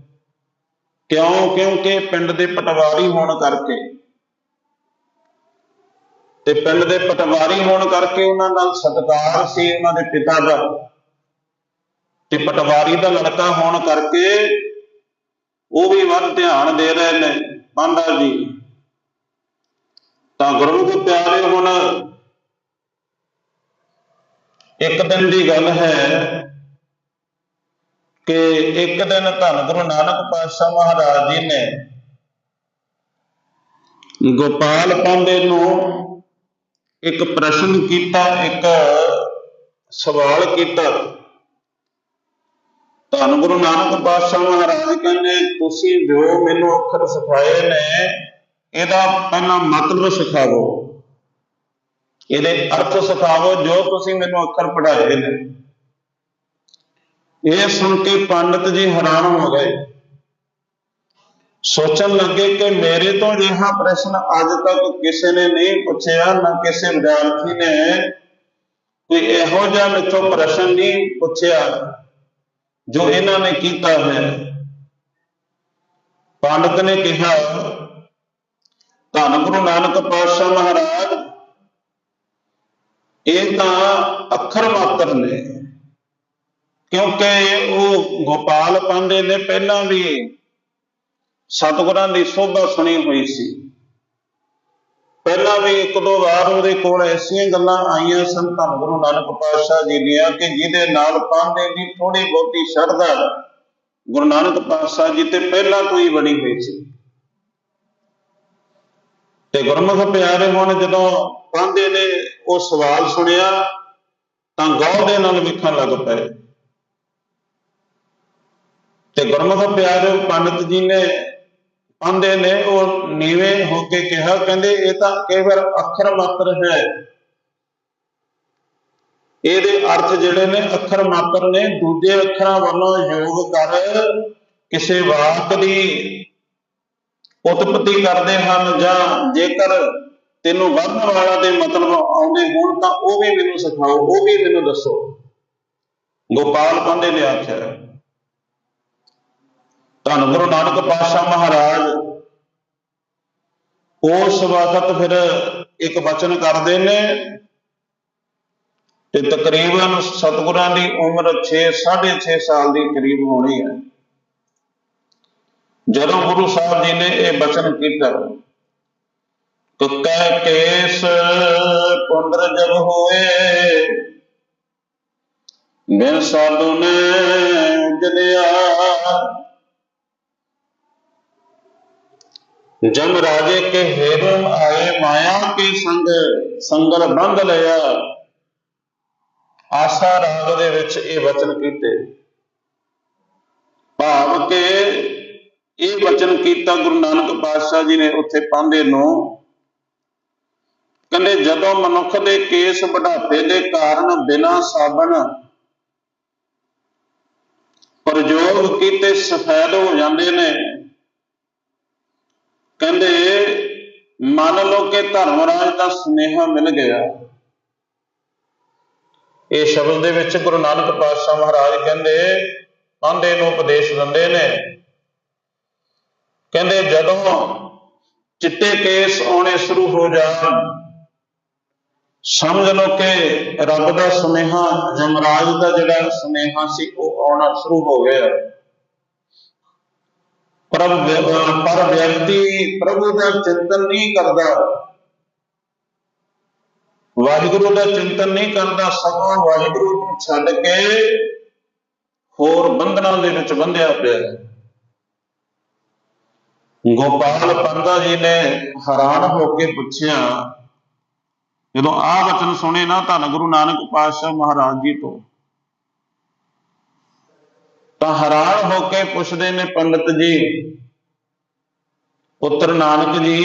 ਕਿਉਂ? ਕਿਉਂਕਿ ਪਿੰਡ ਦੇ ਪਟਵਾਰੀ ਹੋਣ ਕਰਕੇ। ਤੇ ਪਿੰਡ ਦੇ ਪਟਵਾਰੀ ਹੋਣ ਕਰਕੇ ਉਹਨਾਂ ਨਾਲ ਸਤਿਕਾਰ ਸੀ ਉਹਨਾਂ ਦੇ ਪਿਤਾ ਦਾ। ਤੇ ਪਟਵਾਰੀ ਦਾ ਲੜਕਾ ਹੋਣ ਕਰਕੇ ਉਹ ਵੀ ਵੱਧ ਧਿਆਨ ਦੇ ਰਹੇ ਨੇ। ਪਾਂਡਾ ਜੀ ਤਾਂ ਗੁਰਮੁਖ ਪਿਆਰੇ ਹੁਣ ਇੱਕ ਦਿਨ ਦੀ ਗੱਲ ਹੈ ਕਿ ਇੱਕ ਦਿਨ ਧੰਨ ਗੁਰੂ ਨਾਨਕ ਪਾਤਸ਼ਾਹ ਮਹਾਰਾਜ ਜੀ ਨੇ ਗੋਪਾਲ ਪਾਂਡੇ ਨੂੰ ਇੱਕ ਪ੍ਰਸ਼ਨ ਕੀਤਾ, ਇੱਕ ਸਵਾਲ ਕੀਤਾ। ਧੰਨ ਗੁਰੂ ਨਾਨਕ ਪਾਤਸ਼ਾਹ ਮਹਾਰਾਜ ਕਹਿੰਦੇ, ਤੁਸੀਂ ਜੋ ਮੈਨੂੰ ਅੱਖਰ ਸਿਖਾਏ ਨੇ ਇਹਦਾ ਪਹਿਲਾਂ ਮਤਲਬ ਸਿਖਾਵੋ। ਇਹਦੇ ਅਰਥ ਸਿਖਾਵੋ, ਜੋ ਤੁਸੀਂ ਮੈਨੂੰ ਅੱਖਰ ਪੜ੍ਹਾਏ ਨੇ। ਇਹ ਸੁਣ ਕੇ ਪੰਡਤ ਜੀ ਹੈਰਾਨ ਹੋ ਗਏ। ਸੋਚਣ ਲੱਗੇ ਕਿ ਮੇਰੇ ਤੋਂ ਅਜਿਹਾ ਪ੍ਰਸ਼ਨ ਅੱਜ ਤੱਕ ਕਿਸੇ ਨੇ ਨਹੀਂ ਪੁੱਛਿਆ, ਨਾ ਕਿਸੇ ਵਿਦਿਆਰਥੀ ਨੇ ਕੋਈ ਇਹੋ ਜਿਹਾ ਮੇਥੋਂ ਪ੍ਰਸ਼ਨ ਨਹੀਂ ਪੁੱਛਿਆ ਜੋ ਇਹਨਾਂ ਨੇ ਕੀਤਾ ਹੈ ਪੰਡਤ ਨੇ ਕਿਹਾ ਧੰਨ ਗੁਰੂ ਨਾਨਕ ਪਾਤਸ਼ਾਹ ਮਹਾਰਾਜ। ਇਹ ਤਾਂ ਅੱਖਰ ਮਾਤਰ ਨੇ। ਕਿਉਂਕਿ ਉਹ ਗੋਪਾਲ ਪਾਂਡੇ ਨੇ ਪਹਿਲਾਂ ਵੀ ਸਤਿਗੁਰਾਂ ਦੀ ਸੋਭਾ ਸੁਣੀ ਹੋਈ ਸੀ। ਪਹਿਲਾਂ ਵੀ ਇੱਕ ਦੋ ਵਾਰ ਉਹਦੇ ਕੋਲ ਐਸੀਆਂ ਗੱਲਾਂ ਆਈਆਂ ਸਨ ਧੰਨ ਗੁਰੂ ਨਾਨਕ ਪਾਤਸ਼ਾਹ ਜੀ ਦੀਆਂ ਕਿ ਜਿਹਦੇ ਨਾਲ ਪਾਂਡੇ ਦੀ ਥੋੜੀ ਬਹੁਤੀ ਸ਼ਰਧਾ ਗੁਰੂ ਨਾਨਕ ਪਾਤਸ਼ਾਹ ਜੀ ਤੇ ਪਹਿਲਾਂ ਕੋਈ ਬਣੀ ਹੋਈ ਸੀ। ਤੇ ਗੁਰਮੁਖ ਪਿਆਰੇ ਹੁਣ ਜਦੋਂ ਪਾਂਡੇ ਨੇ ਉਹ ਸਵਾਲ ਸੁਣਿਆ, ਤਾਂ ਗੌਰ ਦੇ ਨਾਲ ਵੇਖਣ ਲੱਗ ਪਏ। ਤੇ ਗੁਰਮੁਖ ਪਿਆਰੇ ਪੰਡਤ ਜੀ ਨੇ ਆਂਦੇ ਨੇ, ਉਹ ਨੀਵੇਂ ਹੋ ਕੇ ਕਿਹਾ, ਕਹਿੰਦੇ, ਇਹ ਤਾਂ ਕੇਵਲ ਅੱਖਰ ਮਾਤਰ ਹੈ। ਇਹਦੇ ਅਰਥ ਜਿਹੜੇ ਨੇ, ਅੱਖਰ ਮਾਤਰ ਨੇ। ਦੂਜੇ ਅੱਖਰਾਂ ਵੱਲੋਂ ਯੋਗ ਕਰ ਕਿਸੇ ਵਾਕ ਦੀ ਉਤਪਤੀ ਕਰਦੇ ਹਨ ਜਾਂ ਜੇਕਰ ਤੈਨੂੰ ਵਧਣ ਵਾਲਾ ਦੇ ਮਤਲਬ ਆਉਂਦੇ ਹੋਣ ਤਾਂ ਉਹ ਵੀ ਮੈਨੂੰ ਸਿਖਾਓ, ਉਹ ਵੀ ਮੈਨੂੰ ਦੱਸੋ। ਗੋਪਾਲ ਪਾਂਡੇ ਨੇ ਆਖਿਆ ਧੰਨ ਗੁਰੂ ਨਾਨਕ ਪਾਤਸ਼ਾਹ ਮਹਾਰਾਜ, ਉਸ ਵਕਤ ਫਿਰ ਇੱਕ ਵਚਨ ਕਰਦੇ ਨੇ ਤੇ ਤਕਰੀਬਨ ਸਤਿਗੁਰਾਂ ਦੀ ਉਮਰ 6 6.5 ਸਾਲ ਦੀ ਕਰੀਬ ਹੋਣੀ ਹੈ। ਜਦੋਂ ਗੁਰੂ ਸਾਹਿਬ ਜੀ ਨੇ ਇਹ ਬਚਨ ਕੀਤਾ ਤੁਕੈ ਕੇਸ ਪੁੰਦਰ ਜਬ ਹੋਏ, ਬਿਨ ਸਾਧੂ ਨੇ ਜਲਿਆ ਜਮ ਰਾਜੇ ਕੇ ਹੇਰਮ ਆਏ ਮਾਇਆ ਕੇ ਸੰਗ, ਸੰਗਲ ਬੰਦ ਲਿਆ। ਆਸਾ ਰਾਗ ਦੇ ਵਿੱਚ ਇਹ ਵਚਨ ਕੀਤੇ। ਭਾਵ ਕੇ ਇਹ ਵਚਨ ਕੀਤਾ ਗੁਰੂ ਨਾਨਕ ਪਾਤਸ਼ਾਹ ਜੀ ਨੇ ਉੱਥੇ ਪਾਂਦੇ ਨੂੰ। ਕਹਿੰਦੇ, ਜਦੋਂ ਮਨੁੱਖ ਦੇ ਕੇਸ ਬੁਢਾਪੇ ਦੇ ਕਾਰਨ ਬਿਨਾਂ ਸਾਬਣ ਪ੍ਰਯੋਗ ਕੀਤੇ ਸਫੈਦ ਹੋ ਜਾਂਦੇ ਨੇ, ਕਹਿੰਦੇ, ਮੰਨ ਲਓ ਕਿ ਧਰਮਰਾਜ ਦਾ ਸੁਨੇਹਾ ਮਿਲ ਗਿਆ। ਇਹ ਸ਼ਬਦ ਦੇ ਵਿੱਚ ਗੁਰੂ ਨਾਨਕ ਪਾਤਸ਼ਾਹ ਮਹਾਰਾਜ ਕਹਿੰਦੇ, ਆਂਦੇ ਨੂੰ ਉਪਦੇਸ਼ ਦਿੰਦੇ ਨੇ ਕਹਿੰਦੇ ਜਦੋਂ ਚਿੱਟੇ ਕੇਸ ਆਉਣੇ ਸ਼ੁਰੂ ਹੋ ਜਾਣ, ਸਮਝ ਲਓ ਕਿ ਰੱਬ ਦਾ ਸੁਨੇਹਾ ਜਮਰਾਜ ਦਾ ਜਿਹੜਾ ਸੁਨੇਹਾ ਸੀ, ਉਹ ਆਉਣਾ ਸ਼ੁਰੂ ਹੋ ਗਿਆ। ਪਰ ਪਰ ਵਿਅਕਤੀ ਪ੍ਰਭੂ ਦਾ ਚਿੰਤਨ ਨਹੀਂ ਕਰਦਾ। ਵਾਹਿਗੁਰੂ ਦਾ ਚਿੰਤਨ ਨਹੀਂ ਕਰਦਾ ਸਗੋਂ ਵਾਹਿਗੁਰੂ ਨੂੰ ਛੱਡ ਕੇ ਹੋਰ ਬੰਧਨਾਂ ਦੇ ਵਿੱਚ ਬੰਧਿਆ ਪਿਆ। ਹੈ ਗੋਪਾਲ ਪੰਦਾ ਜੀ ਨੇ ਹੈਰਾਨ ਹੋ ਕੇ ਪੁੱਛਿਆ, ਜਦੋਂ ਆਹ ਵਚਨ ਸੁਣੇ ਨਾ ਧੰਨ ਗੁਰੂ ਨਾਨਕ ਪਾਤਸ਼ਾਹ ਮਹਾਰਾਜ ਜੀ ਤੋਂ, ਤਾਂ ਹੈਰਾਨ ਹੋ ਕੇ ਪੁੱਛਦੇ ਨੇ ਪੰਡਤ ਜੀ, ਪੁੱਤਰ ਨਾਨਕ ਜੀ,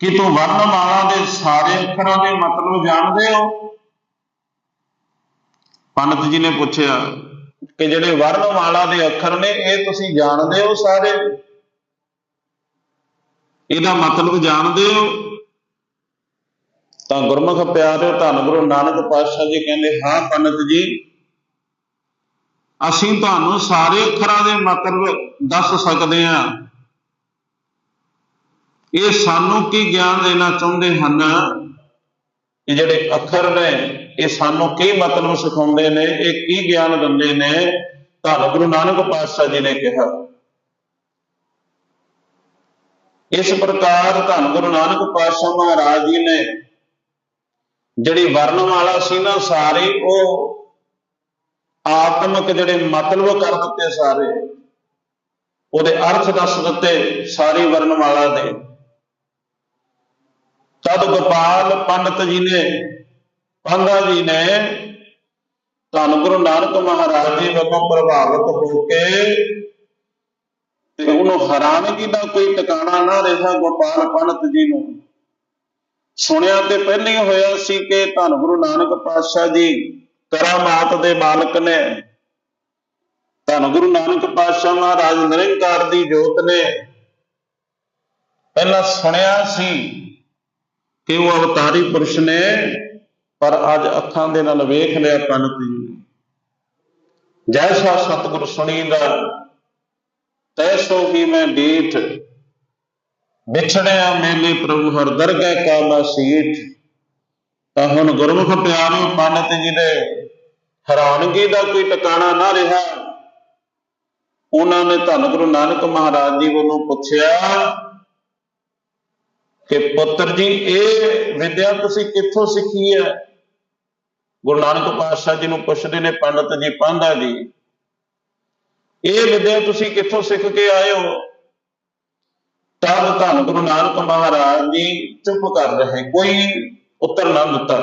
ਕਿ ਤੂੰ ਵਰਣਮਾਲਾ ਦੇ ਸਾਰੇ ਅੱਖਰਾਂ ਦੇ ਮਤਲਬ ਜਾਣਦੇ ਹੋ? ਪੰਡਤ ਜੀ ਨੇ ਪੁੱਛਿਆ ਕਿ ਜਿਹੜੇ ਵਰਣਮਾਲਾ ਦੇ ਅੱਖਰ ਨੇ, ਇਹ ਤੁਸੀਂ ਜਾਣਦੇ ਹੋ ਸਾਰੇ? ਇਹਦਾ ਮਤਲਬ ਜਾਣਦੇ ਹੋ? ਤਾਂ ਗੁਰਮੁਖ ਪਿਆਰਿਓ, ਧੰਨ ਗੁਰੂ ਨਾਨਕ ਪਾਤਸ਼ਾਹ ਜੀ ਕਹਿੰਦੇ, ਹਾਂ ਪੰਡਤ ਜੀ, ਅਸੀਂ ਤੁਹਾਨੂੰ ਸਾਰੇ ਅੱਖਰਾਂ ਦੇ ਮਤਲਬ ਦੱਸ ਸਕਦੇ ਹਾਂ। ਇਹ ਸਾਨੂੰ ਕੀ ਗਿਆਨ ਦੇਣਾ ਚਾਹੁੰਦੇ ਹਨ? ਕਿ ਜਿਹੜੇ ਅੱਖਰ ਨੇ ਇਹ ਸਾਨੂੰ ਕੀ ਮਤਲਬ ਸਿਖਾਉਂਦੇ ਨੇ, ਇਹ ਕੀ ਗਿਆਨ ਦਿੰਦੇ ਨੇ? ਧੰਨ ਗੁਰੂ ਨਾਨਕ ਪਾਤਸ਼ਾਹ ਜੀ ਨੇ ਕਿਹਾ। ਇਸ ਪ੍ਰਕਾਰ ਧੰਨ ਗੁਰੂ ਨਾਨਕ ਪਾਤਸ਼ਾਹ ਮਹਾਰਾਜ ਜੀ ਨੇ ਜਿਹੜੀ ਵਰਣਮਾਲਾ ਸੀ ਨਾ ਸਾਰੀ, ਉਹ ਆਤਮਿਕ ਜਿਹੜੇ ਮਤਲਬ ਕਰ ਦਿੱਤੇ ਸਾਰੇ, ਉਹਦੇ ਅਰਥ ਦੱਸ ਦਿੱਤੇ ਸਾਰੀ ਵਰਣਮਾਲਾ ਦੇ। ਤਦ ਗੋਪਾਲ ਪੰਡਤ ਜੀ ਨੇ ਪਾਂਗਾ ਜੀ ਨੇ ਧੰਨ ਗੁਰੂ ਨਾਨਕ ਮਹਾਰਾਜ ਜੀ ਵੱਲੋਂ ਪ੍ਰਭਾਵਿਤ ਹੋ ਕੇ ਤੇ ਉਹਨੂੰ ਹੈਰਾਨਗੀ ਦਾ ਕੋਈ ਟਿਕਾਣਾ ਨਾ ਰਿਹਾ ਗੋਪਾਲ ਪੰਡਤ ਜੀ ਨੂੰ। ਸੁਣਿਆ ਤੇ ਪਹਿਲਾਂ ਹੀ ਹੋਇਆ ਸੀ ਕਿ ਧੰਨ ਗੁਰੂ ਨਾਨਕ ਪਾਤਸ਼ਾਹ ਜੀ ਕਰਾਮਾਤ ਦੇ ਮਾਲਕ ਨੇ। ਧੰਨ ਗੁਰੂ ਨਾਨਕ ਪਾਤਸ਼ਾਹ ਮਹਾਰਾਜ ਨਿਰੰਕਾਰ ਦੀ ਜੋਤ ਨੇ। ਪਹਿਲਾਂ ਸੁਣਿਆ ਸੀ ਕਿ ਉਹ ਅਵਤਾਰੀ ਪੁਰਸ਼ ਨੇ ਪਰ ਅੱਜ ਅੱਖਾਂ ਦੇ ਨਾਲ ਵੇਖ ਲਿਆ ਪੰਡਤ ਜੀ ਨੇ ਜੈਸਾ ਸਤਿਗੁਰ ਸੁਣੀਦਾ, ਤੈਸੋ ਹੀ ਮੈਂ ਡੀਠ। ਵਿਛੜਿਆ ਮੇਲੇ ਪ੍ਰਭੂ ਹਰ ਦਰਗਹਿ ਕਾ ਮੈਂ ਸੀਠ। ਤਾਂ ਹੁਣ ਗੁਰਮੁਖ ਪਿਆਰੇ ਪੰਡਤ ਜੀ ਦੇ ਹੈਰਾਨਗੀ ਦਾ ਕੋਈ ਟਿਕਾਣਾ ਨਾ ਰਿਹਾ, ਉਹਨਾਂ ਨੇ ਧੰਨ ਗੁਰੂ ਨਾਨਕ ਮਹਾਰਾਜ ਜੀ ਵੱਲੋਂ ਪੁੱਛਿਆ ਕਿ ਪੁੱਤਰ ਜੀ, ਇਹ ਵਿਦਿਆ ਤੁਸੀਂ ਕਿੱਥੋਂ ਸਿੱਖੀ ਹੈ? ਗੁਰੂ ਨਾਨਕ ਪਾਤਸ਼ਾਹ ਜੀ ਨੂੰ ਪੁੱਛਦੇ ਨੇ, ਪੰਡਤ ਜੀ, ਪਾਂਧਾ ਜੀ, ਇਹ ਵਿਦਿਆ ਤੁਸੀਂ ਕਿੱਥੋਂ ਸਿੱਖ ਕੇ ਆਏ ਹੋ? ਤਦ ਧੰਨ ਗੁਰੂ ਨਾਨਕ ਮਹਾਰਾਜ ਜੀ ਚੁੱਪ ਕਰ ਰਹੇ, ਕੋਈ ਉੱਤਰ ਨਾ ਦਿੱਤਾ।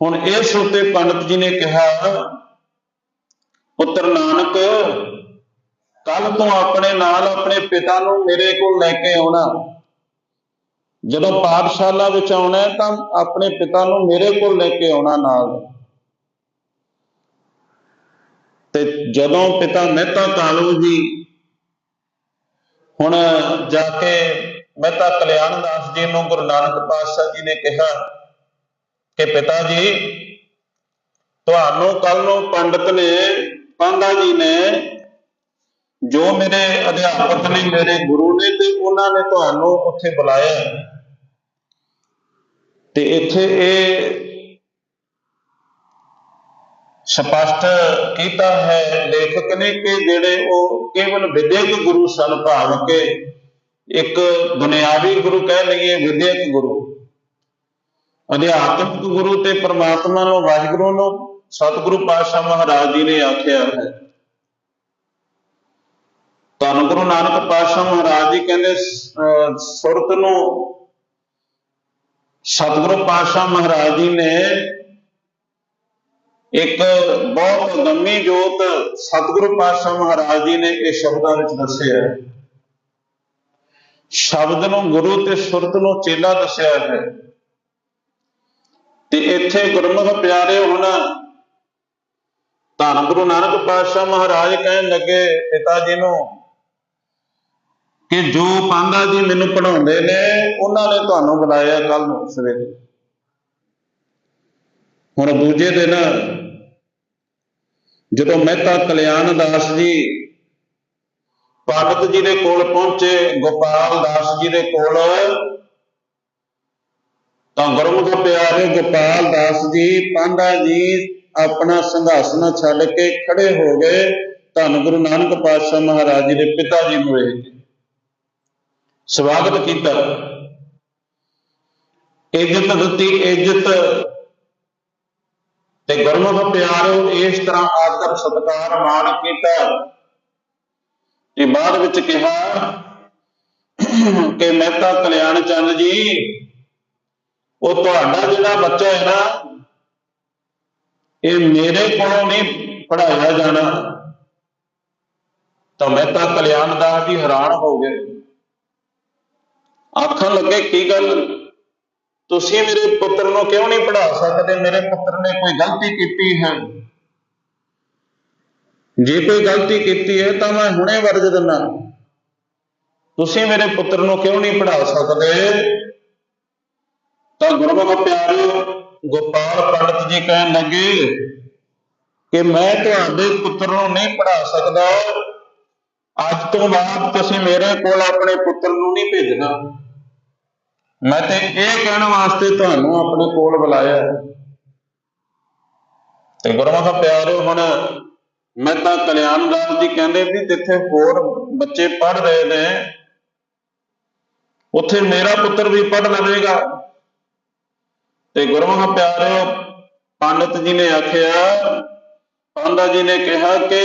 ਹੁਣ ਇਸ ਉੱਤੇ ਪੰਡਤ ਜੀ ਨੇ ਕਿਹਾ, ਪੁੱਤਰ ਨਾਨਕ ਕੱਲ ਤੋਂ ਆਪਣੇ ਨਾਲ ਆਪਣੇ ਪਿਤਾ ਨੂੰ ਮੇਰੇ ਕੋਲ ਲੈ ਕੇ ਆਉਣਾ। ਜਦੋਂ ਪਾਠਸ਼ਾਲਾ ਵਿੱਚ ਆਉਣਾ ਹੈ ਤਾਂ ਆਪਣੇ ਪਿਤਾ ਨੂੰ ਮੇਰੇ ਕੋਲ ਲੈ ਕੇ ਆਉਣਾ ਨਾਲ। ਤੇ ਜਦੋਂ ਪਿਤਾ ਮਹਿਤਾ ਕਾਲੂ ਜੀ ਹੁਣ ਜਾ ਕੇ ਮਹਿਤਾ ਕਲਿਆਣ ਦਾਸ ਜੀ ਨੂੰ ਗੁਰੂ ਨਾਨਕ ਪਾਤਸ਼ਾਹ ਜੀ ਨੇ ਕਿਹਾ ਕਿ ਪਿਤਾ ਜੀ ਤੁਹਾਨੂੰ ਕੱਲ ਨੂੰ ਪੰਡਤ ਨੇ ਪਾਂਡਾ ਜੀ ਨੇ ਜੋ ਮੇਰੇ ਅਧਿਆਪਕ ਨੇ ਮੇਰੇ ਗੁਰੂ ਨੇ ਤੇ ਉਹਨਾਂ ਨੇ ਤੁਹਾਨੂੰ ਉੱਥੇ ਬੁਲਾਇਆ। ਤੇ ਇੱਥੇ ਇਹ ਸਪਸ਼ਟ ਕੀਤਾ ਹੈ ਲੇਖਕ ਨੇ ਕਿ ਜਿਹੜੇ ਉਹ ਕੇਵਲ ਵਿਦਿਅਕ ਗੁਰੂ ਸਨ ਭਾਵ ਕਿ ਇੱਕ ਦੁਨਿਆਵੀ ਗੁਰੂ ਕਹਿ ਲਈਏ ਵਿਦਿਅਕ ਗੁਰੂ। ਅਧਿਆਤਮਿਕ ਗੁਰੂ ਤੇ ਪ੍ਰਮਾਤਮਾ ਨੂੰ, ਵਾਹਿਗੁਰੂ ਨੂੰ ਸਤਿਗੁਰੂ ਪਾਤਸ਼ਾਹ ਮਹਾਰਾਜ ਜੀ ਨੇ ਆਖਿਆ ਹੈ। ਧੰਨ ਗੁਰੂ ਨਾਨਕ ਪਾਤਸ਼ਾਹ ਮਹਾਰਾਜ ਜੀ ਕਹਿੰਦੇ ਸੁਰਤ ਨੂੰ ਸਤਿਗੁਰੂ ਪਾਤਸ਼ਾਹ ਮਹਾਰਾਜ ਜੀ ਨੇ ਇੱਕ ਬਹੁਤ ਗੰਮੀ ਜੋਤ ਸਤਿਗੁਰੂ ਪਾਤਸ਼ਾਹ ਮਹਾਰਾਜ ਜੀ ਨੇ ਇਹ ਸ਼ਬਦਾਂ ਵਿੱਚ ਦੱਸਿਆ ਹੈ। ਸ਼ਬਦ ਨੂੰ ਗੁਰੂ ਤੇ ਸੁਰਤ ਨੂੰ ਚੇਲਾ ਦੱਸਿਆ ਹੈ। ਤੇ ਇੱਥੇ ਗੁਰਮੁਖ ਪਿਆਰੇ ਹੁਣ ਧੰਨ ਗੁਰੂ ਨਾਨਕ ਪਾਤਸ਼ਾਹ ਮਹਾਰਾਜ ਕਹਿਣ ਲੱਗੇ, ਪਿਤਾ ਜੀ ਨੂੰ ਕਿ ਜੋ ਪਾਂਦਾ ਜੀ ਮੈਨੂੰ ਪੜਾਉਂਦੇ ਨੇ, ਉਹਨਾਂ ਨੇ ਤੁਹਾਨੂੰ ਬੁਲਾਇਆ ਕੱਲ ਨੂੰ ਸਵੇਰੇ। ਹੁਣ ਦੂਜੇ ਦਿਨ ਜਦੋਂ ਮਹਿਤਾ ਕਲਿਆਣ ਦਾਸ ਜੀ ਭਗਤ ਜੀ ਦੇ ਕੋਲ ਪਹੁੰਚੇ, ਗੋਪਾਲ ਦਾਸ ਜੀ ਦੇ ਕੋਲ, ਤਾਂ ਗੁਰਮੁਖ ਪਿਆਰੇ ਗੋਪਾਲ ਦਾਸ ਜੀ, ਪਾਂਡਾ ਜੀ ਆਪਣਾ ਸੰਘਾਸਨ ਛੱਡ ਕੇ ਖੜੇ ਹੋ ਗਏ। ਧੰਨ ਗੁਰੂ ਨਾਨਕ ਪਾਤਸ਼ਾਹ ਮਹਾਰਾਜ ਜੀ ਦੇ ਪਿਤਾ ਜੀ ਨੂੰ ਵੇਖ ਸਵਾਗਤ ਕੀਤਾ। ਇੱਜ਼ਤ ਦਿੱਤੀ, ਇੱਜ਼ਤ। ਤੇ ਗੁਰਮੁਖ ਪਿਆਰੋ, ਇਸ ਤਰ੍ਹਾਂ ਆਦਰ ਸਤਕਾਰ ਮਾਣ ਕੀਤਾ। ਤੇ ਬਾਅਦ ਵਿੱਚ ਕਿਹਾ ਕਿ ਮਹਿਤਾ ਕਲਿਆਣ ਚੰਦ ਜੀ, ਉਹ ਤੁਹਾਡਾ ਜਿਹੜਾ ਬੱਚਾ ਹੈ ਨਾ, ਇਹ ਮੇਰੇ ਕੋਲੋਂ ਨਹੀਂ ਪੜਾਇਆ ਜਾਣਾ। ਤਾਂ ਮਹਿਤਾ ਕਲਿਆਣ ਦਾ ਜੀ ਹੈਰਾਨ ਹੋ ਗਏ। ਆਖਣ ਲੱਗੇ, ਕੀ ਗੱਲ? ਤੁਸੀਂ ਮੇਰੇ ਪੁੱਤਰ ਨੂੰ ਕਿਉਂ ਨਹੀਂ ਪੜਾ ਸਕਦੇ? ਮੇਰੇ ਪੁੱਤਰ ਨੇ ਕੋਈ ਗਲਤੀ ਕੀਤੀ ਹੈ? ਜੇ ਕੋਈ ਗਲਤੀ ਕੀਤੀ ਹੈ, ਤਾਂ ਮੈਂ ਹੁਣੇ ਵਰਜ ਦਿੰਦਾ। ਤੁਸੀਂ ਮੇਰੇ ਪੁੱਤਰ ਨੂੰ ਕਿਉਂ ਨਹੀਂ ਪੜਾ ਸਕਦੇ? ਤਾਂ ਗੁਰਮੁਖ ਪਿਆਰਿਓ, ਗੋਪਾਲ ਪੰਡਤ ਜੀ ਕਹਿਣ ਲੱਗੇ ਕਿ ਮੈਂ ਤੁਹਾਡੇ ਪੁੱਤਰ ਨੂੰ ਨਹੀਂ ਪੜਾ ਸਕਦਾ। ਅੱਜ ਤੋਂ ਬਾਅਦ ਤੁਸੀਂ ਮੇਰੇ ਕੋਲ ਆਪਣੇ ਪੁੱਤਰ ਨੂੰ ਨਹੀਂ ਭੇਜਣਾ। ਮੈਂ ਤੇ ਇਹ ਕਹਿਣ ਵਾਸਤੇ ਤੁਹਾਨੂੰ ਆਪਣੇ ਕੋਲ ਬੁਲਾਇਆ ਹੈ। ਤੇ ਗੁਰਮੁਖ ਪਿਆਰਿਓ ਹੁਣ ਮੈਂ ਤਾਂ ਕਲਿਆਣਦਾਸ ਜੀ ਕਹਿੰਦੇ ਵੀ ਜਿੱਥੇ ਹੋਰ ਬੱਚੇ ਪੜ ਰਹੇ ਨੇ, ਉੱਥੇ ਮੇਰਾ ਪੁੱਤਰ ਵੀ ਪੜ ਲਵੇਗਾ। ਤੇ ਗੁਰਮੁਖ ਪਿਆਰਿਓ ਪੰਡਤ ਜੀ ਨੇ ਆਖਿਆ ਪਾਂਡਾ ਜੀ ਨੇ ਕਿਹਾ ਕਿ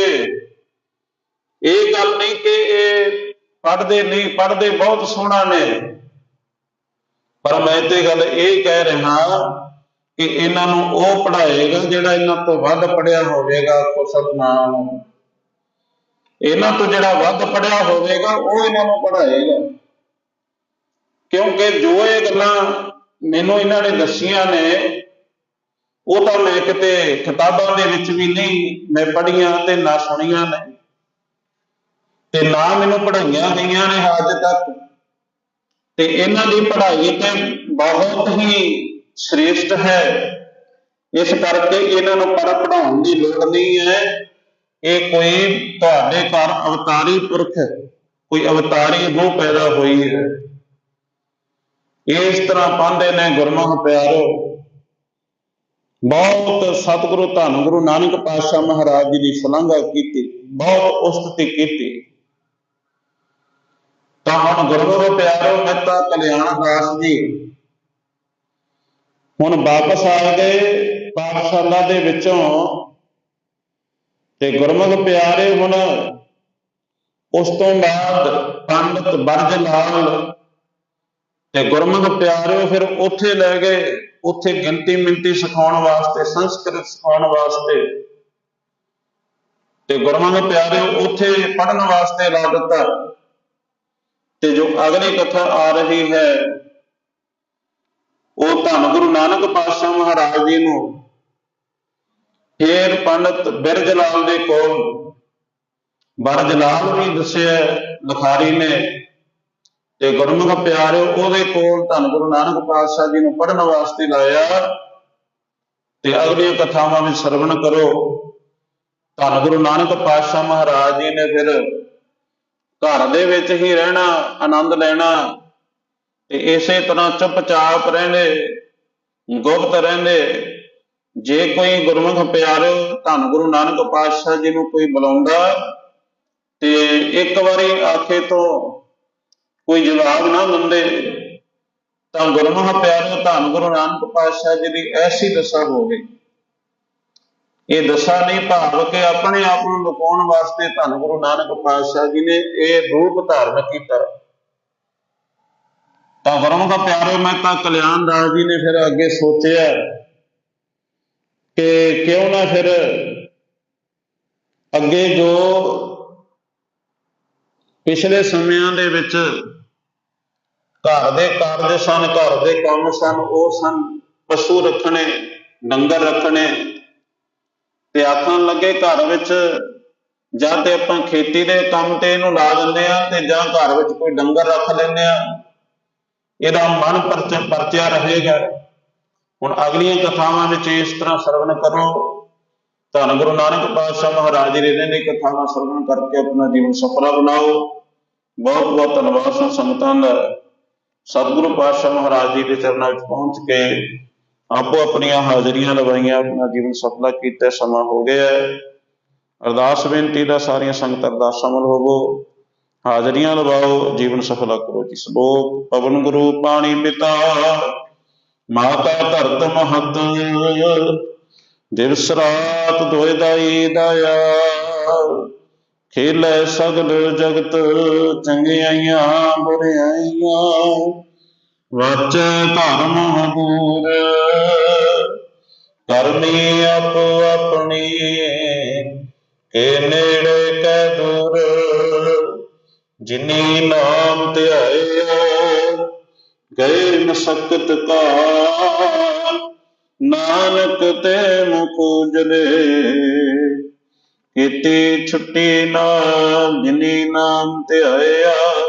ਇਹ ਗੱਲ ਨਹੀਂ ਕਿ ਇਹ ਪੜ੍ਹਦੇ ਨਹੀਂ, ਪੜ੍ਹਦੇ ਬਹੁਤ ਸੋਹਣਾ ਨੇ। ਪਰ ਮੈਂ ਤੇ ਗੱਲ ਇਹ ਕਹਿ ਰਿਹਾ ਕਿ ਇਹਨਾਂ ਨੂੰ ਉਹ ਪੜ੍ਹਾਏਗਾ ਜਿਹੜਾ ਇਹਨਾਂ ਤੋਂ ਵੱਧ ਪੜਿਆ ਹੋਵੇਗਾ ਕੋ ਸਤਨਾਮ। ਇਹਨਾਂ ਤੋਂ ਜਿਹੜਾ ਵੱਧ ਪੜਿਆ ਹੋਵੇਗਾ, ਉਹ ਇਹਨਾਂ ਨੂੰ ਪੜ੍ਹਾਏਗਾ। ਕਿਉਂਕਿ ਜੋ ਇਹ ਗੱਲਾਂ ਮੈਨੂੰ ਇਹਨਾਂ ਨੇ ਦੱਸੀਆਂ ਨੇ, ਉਹ ਤਾਂ ਮੈਂ ਕਿਤੇ ਕਿਤਾਬਾਂ ਦੇ ਵਿੱਚ ਵੀ ਨਹੀਂ, ਮੈਂ ਪੜ੍ਹੀਆਂ ਤੇ ਨਾ ਸੁਣੀਆਂ ਨੇ। ਤੇ ਨਾ ਮੈਨੂੰ ਪੜ੍ਹਾਈਆਂ ਗਈਆਂ ਨੇ ਅੱਜ ਤੱਕ। ਤੇ ਇਹਨਾਂ ਦੀ ਪੜ੍ਹਾਈ ਤੇ ਬਹੁਤ ਹੀ ਸ੍ਰੇਸ਼ਟ ਹੈ। ਇਸ ਕਰਕੇ ਇਹਨਾਂ ਨੂੰ ਪੜ੍ਹ ਪੜਾਉਣ ਦੀ ਲੋੜ ਨਹੀਂ ਹੈ। ਇਹ ਕੋਈ ਤੁਹਾਡੇ ਘਰ ਅਵਤਾਰੀ ਪੁਰਖ, ਕੋਈ ਅਵਤਾਰੀ ਰੂਹ ਪੈਦਾ ਹੋਈ ਹੈ। ਇਸ ਤਰ੍ਹਾਂ ਪਾਉਂਦੇ ਨੇ ਗੁਰਮੁਖ ਪਿਆਰੋ। ਬਹੁਤ ਸਤਿਗੁਰੂ ਧੰਨ ਗੁਰੂ ਨਾਨਕ ਪਾਤਸ਼ਾਹ ਮਹਾਰਾਜ ਜੀ ਦੀ ਸ਼ਲਾਘਾ ਕੀਤੀ, ਬਹੁਤ ਉਸਤਤੀ ਕੀਤੀ। ਤਾਂ ਹੁਣ ਗੁਰਮੁਖ ਪਿਆਰੋ ਮਹਿਤਾ ਕਲਿਆਣ ਦਾਸ ਜੀ। ਹੁਣ ਵਾਪਸ ਆ ਗਏ ਪਾਠਸ਼ਾਲਾ ਦੇ ਵਿੱਚੋਂ ਤੇ ਗੁਰਮੁਖ ਪਿਆਰੇ ਹੁਣ ਉਸ ਤੋਂ ਬਾਅਦ ਪੰਡਤ ਬਰਜ ਲਾਲ ਤੇ ਗੁਰਮੁਖ ਪਿਆਰਿਓ ਫਿਰ ਉੱਥੇ ਲੈ ਗਏ, ਉੱਥੇ ਗਿਣਤੀ ਮਿੰਤੀ ਸਿਖਾਉਣ ਵਾਸਤੇ, ਸੰਸਕ੍ਰਿਤ ਸਿਖਾਉਣ ਵਾਸਤੇ। ਤੇ ਗੁਰਮੁਖ ਪਿਆਰਿਓ ਉੱਥੇ ਪੜਨ ਵਾਸਤੇ ਲਾ ਦਿੱਤਾ। ਤੇ ਜੋ ਅਗਲੀ ਕਥਾ ਆ ਰਹੀ ਹੈ, ਉਹ ਧੰਨ ਗੁਰੂ ਨਾਨਕ ਪਾਤਸ਼ਾਹ ਮਹਾਰਾਜ ਜੀ ਨੂੰ। ਫੇਰ ਪੰਡਤ ਬਿਰਜ ਲਾਲ ਦੇ ਕੋਲ ਬਰਜ ਲਾਲ ਵੀ ਦੱਸਿਆ ਲਖਾਰੀ ਨੇ, ਤੇ ਗੁਰਮੁਖ ਪਿਆਰਿਓ, ਉਹਦੇ ਕੋਲ ਧੰਨ ਗੁਰੂ ਨਾਨਕ ਪਾਤਸ਼ਾਹ ਜੀ ਨੂੰ ਪੜਨ ਵਾਸਤੇ ਲਾਇਆ। ਤੇ ਅਗਲੀਆਂ ਕਥਾਵਾਂ ਵਿੱਚ ਸਰਵਣ ਕਰੋ। ਧੰਨ ਗੁਰੂ ਨਾਨਕ ਪਾਤਸ਼ਾਹ ਮਹਾਰਾਜ ਜੀ ਨੇ ਫਿਰ ਘਰ ਦੇ ਵਿੱਚ ਹੀ ਰਹਿਣਾ, ਆਨੰਦ ਲੈਣਾ ਤੇ ਇਸੇ ਤਰ੍ਹਾਂ ਚੁੱਪਚਾਪ ਰਹਿੰਦੇ, ਗੁਪਤ ਰਹਿੰਦੇ। ਜੇ ਕੋਈ ਗੁਰਮੁਖ ਪਿਆਰਿਓ, ਧੰਨ ਗੁਰੂ ਨਾਨਕ ਪਾਤਸ਼ਾਹ ਜੀ ਨੂੰ ਕੋਈ ਬੁਲਾਉਂਦਾ ਤੇ ਇੱਕ ਵਾਰੀ ਆਖੇ ਤੋਂ ਕੋਈ ਜਵਾਬ ਨਾ ਦਿੰਦੇ, ਤਾਂ ਗੁਰਮੁਖ ਪਿਆਰਿਓ, ਧੰਨ ਗੁਰੂ ਨਾਨਕ ਪਾਤਸ਼ਾਹ ਜੀ ਦੀ ਐਸੀ ਦਸ਼ਾ ਹੋ ਗਈ। ਇਹ ਦਸ਼ਾ ਨਹੀਂ ਭਾਵ ਕਿ ਆਪਣੇ ਆਪ ਨੂੰ ਲੁਕਾਉਣ ਵਾਸਤੇ ਧੰਨ ਗੁਰੂ ਨਾਨਕ ਪਾਤਸ਼ਾਹ ਜੀ ਨੇ ਇਹ ਰੂਪ ਧਾਰਨ ਕੀਤਾ। ਤਾਂ ਗੁਰਮੁਖ ਪਿਆਰਿਓ ਮੈਂ ਤਾਂ ਕਲਿਆਣ ਦਾਸ ਜੀ ਨੇ ਫਿਰ ਅੱਗੇ ਸੋਚਿਆ ਕਿ ਕਿਉਂ ਨਾ ਫਿਰ ਅੱਗੇ ਜੋ ਪਿਛਲੇ ਸਮਿਆਂ ਦੇ ਵਿੱਚ ਘਰ ਦੇ ਕਾਰਜ ਸਨ, ਘਰ ਦੇ ਕੰਮ ਸਨ, ਉਹ ਸਨ ਪਸ਼ੂ ਰੱਖਣੇ, ਡੰਗਰ ਰੱਖਣੇ ਤੇ ਆਖਣ ਲੱਗੇ ਘਰ ਵਿੱਚ ਜਾਂ ਤੇ ਆਪਾਂ ਖੇਤੀ ਦੇ ਕੰਮ ਤੇ ਇਹਨੂੰ ਲਾ ਦਿੰਦੇ ਆ ਤੇ ਜਾਂ ਘਰ ਵਿੱਚ ਕੋਈ ਡੰਗਰ ਰੱਖ ਲੈਂਦੇ ਆ ਇਹਦਾ ਮਨ ਪਰਚਿਆ ਰਹੇਗਾ। ਹੁਣ ਅਗਲੀਆਂ ਕਥਾਵਾਂ ਵਿੱਚ ਇਸ ਤਰ੍ਹਾਂ ਸਰਵਣ ਕਰੋ। ਧੰਨ ਗੁਰੂ ਨਾਨਕ ਪਾਤਸ਼ਾਹ ਮਹਾਰਾਜ ਜੀ ਦੇ ਕਥਾਵਾਂ ਸਰਵਣ ਕਰਕੇ ਆਪਣਾ ਜੀਵਨ ਸਫਲਾ ਬਣਾਓ। ਬਹੁਤ ਬਹੁਤ ਧੰਨਵਾਦ ਸੰ ਸੰਗਤਾਂ ਦਾ। ਸਤਿਗੁਰੂ ਪਾਤਸ਼ਾਹ ਮਹਾਰਾਜ ਜੀ ਦੇ ਚਰਨਾਂ ਵਿੱਚ ਪਹੁੰਚ ਕੇ ਆਪੋ ਆਪਣੀਆਂ ਹਾਜ਼ਰੀਆਂ ਲਵਾਈਆਂ, ਆਪਣਾ ਜੀਵਨ ਸਫਲਾ ਕੀਤਾ, ਸਮਾਂ ਹੋ ਗਿਆ ਹੈ। ਅਰਦਾਸ ਬੇਨਤੀ ਦਾ ਸਾਰੀਆਂ ਸੰਗਤਾਂ ਅਰਦਾਸ ਸ਼ਾਮਲ ਹੋਵੋ। ਹਾਜ਼ਰੀਆਂ ਲਵਾਓ, ਜੀਵਨ ਸਫਲਾ ਕਰੋ ਜੀ ਸਲੋਕ ਪਵਨ ਗੁਰੂ, ਪਾਣੀ ਪਿਤਾ, ਮਾਤਾ ਧਰਤ ਮਹਤ, ਦਿਵਸ ਰਾਤ ਦੋਇ ਦਾਈ ਦਇਆ। ਖੇਲੇ ਸਗਲ ਜਗਤ ਚੰਗਿਆਈਆਂ ਬੁਰਿਆਈਆਂ ਵਚ ਧਰਮ ਹਦੂਰ। ਕਰਨੀ ਆਪੋ ਆਪਣੀ, ਕੇ ਨੇੜੇ ਕੈ ਦੂਰ। ਜਿਨੀ ਨਾਮ ਧਿਆਇਆ ਗਏ ਮਸਕਤ ਕਾ ਨਾਨਕ ਤੇ ਮੁਖ ਕੀਤੀ ਛੁੱਟੀ ਨਾ ਜਿਨੀ ਨਾਮ ਧਿਆਇਆ।